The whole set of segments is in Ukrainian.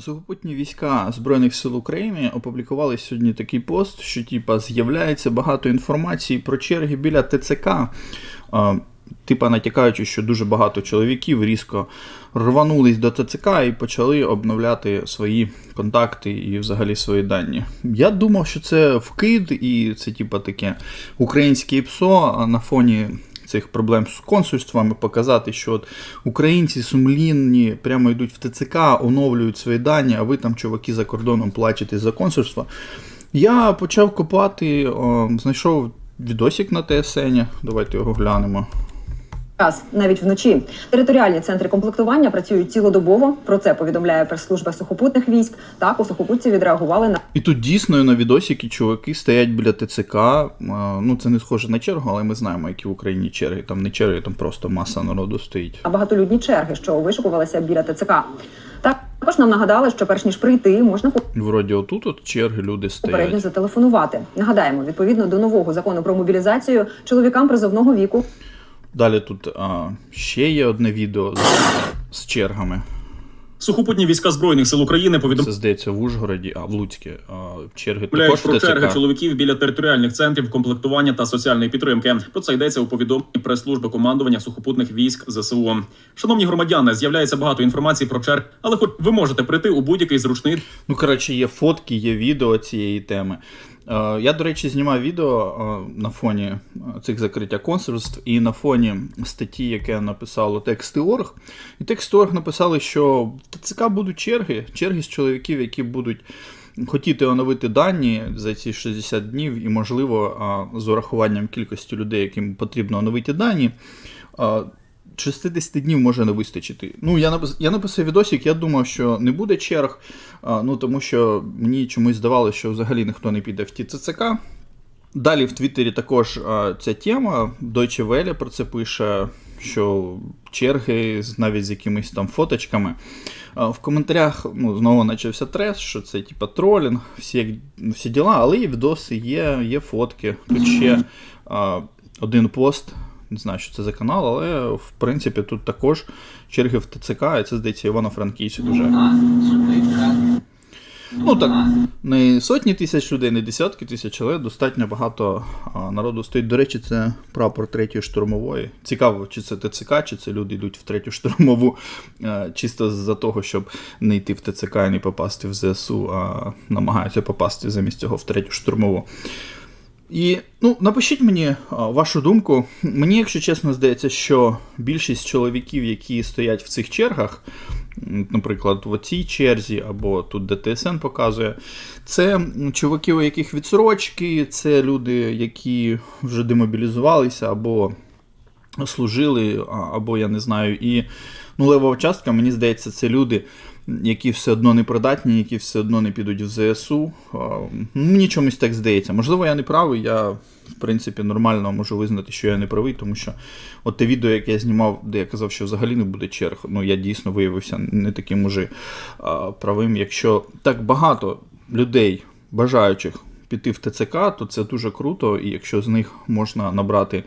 Сухопутні війська Збройних сил України опублікували сьогодні такий пост, що типа з'являється багато інформації про черги біля ТЦК. Типа натякаючи, що дуже багато чоловіків різко рванулись до ТЦК і почали обновляти свої контакти і взагалі свої дані. Я думав, що це вкид, і це типа таке українське ПСО на фоні цих проблем з консульствами показати, що от українці сумлінні прямо йдуть в ТЦК, оновлюють свої дані, а ви там, чуваки, за кордоном плачете за консульство. Я почав копати, о, знайшов відосик на ТСН. Давайте його глянемо. Час, навіть вночі. Територіальні центри комплектування працюють цілодобово. Про це повідомляє прес-служба сухопутних військ. Так у сухопутці відреагували на І тут дійсно на відосики чуваки стоять біля ТЦК. Ну, це не схоже на чергу, але ми знаємо, які в Україні черги. Там не черги, там просто маса народу стоїть. А багатолюдні черги, що вишукувалися біля ТЦК. Також нам нагадали, що перш ніж прийти, можна Вроді отут от черги люди попередньо зателефонувати. Нагадаємо, відповідно до нового закону про мобілізацію, чоловікам призовного віку Далі тут а, ще є одне відео з, з чергами. Сухопутні війська збройних сил України Це здається в Ужгороді, а в Луцькі а, черги також повідомляють в про черги ТЦК. чоловіків біля територіальних центрів комплектування та соціальної підтримки. Про це йдеться у повідомленні прес-служби командування сухопутних військ ЗСУ. Шановні громадяни, з'являється багато інформації про черг, але хоч ви можете прийти у будь-який зручний Ну, коротше, є фотки, є відео цієї теми. Е, Я, до речі, знімав відео е, на фоні е, цих закриття консульств і на фоні статті, яке написало Тексти.орг. І Тексти.орг написали, що в ТЦК будуть черги, черги з чоловіків, які будуть хотіти оновити дані за ці 60 днів, і, можливо, з урахуванням кількості людей, яким потрібно оновити дані. А, 60 днів може не вистачити. Ну, я я написав відосик, я думав, що не буде черг, ну тому що мені чомусь здавалося, що взагалі ніхто не піде в ті ЦЦК. Далі в Твіттері також ця тема. Deutsche Welle про це пише, що черги навіть з якимись там фоточками. В коментарях ну, знову почався трес, що це типа тролінг, всі, всі діла, але є відоси, є, є фотки. Тут ще один пост. Не знаю, що це за канал, але в принципі тут також черги в ТЦК, і це здається Івано-Франківськ дуже. Ну так, не сотні тисяч людей, не десятки тисяч, але достатньо багато народу стоїть. До речі, це прапор третьої штурмової. Цікаво, чи це ТЦК, чи це люди йдуть в третю штурмову, чисто з-за того, щоб не йти в ТЦК і не попасти в ЗСУ, а намагаються попасти замість цього в третю штурмову. І ну, напишіть мені вашу думку. Мені, якщо чесно, здається, що більшість чоловіків, які стоять в цих чергах, наприклад, в цій черзі, або тут де ТСН показує, це чуваки, у яких відсрочки, це люди, які вже демобілізувалися, або служили, або я не знаю. І ну, левова частка, мені здається, це люди, які все одно не придатні, які все одно не підуть в ЗСУ. Мені чомусь так здається. Можливо, я не правий, я, в принципі, нормально можу визнати, що я не правий, тому що от те відео, яке я знімав, де я казав, що взагалі не буде черг, ну я дійсно виявився не таким уже правим. Якщо так багато людей, бажаючих піти в ТЦК, то це дуже круто, і якщо з них можна набрати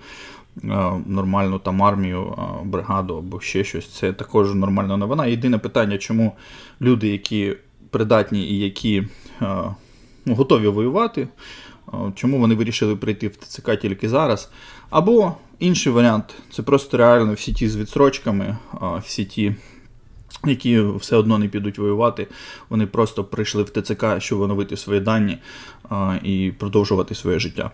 нормальну там армію, е, бригаду або ще щось, це також нормальна новина. Єдине питання, чому люди, які придатні і які е, ну, готові воювати, е, чому вони вирішили прийти в ТЦК тільки зараз. Або інший варіант це просто реально всі ті з відсрочками, е, всі ті які все одно не підуть воювати, вони просто прийшли в ТЦК, щоб оновити свої дані а, і продовжувати своє життя.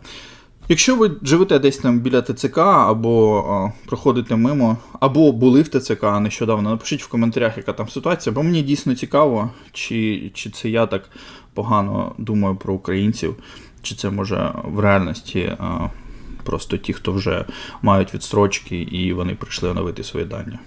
Якщо ви живете десь там біля ТЦК, або а, проходите мимо, або були в ТЦК нещодавно, напишіть в коментарях, яка там ситуація, бо мені дійсно цікаво, чи, чи це я так погано думаю про українців, чи це може в реальності а, просто ті, хто вже мають відстрочки і вони прийшли оновити свої дані.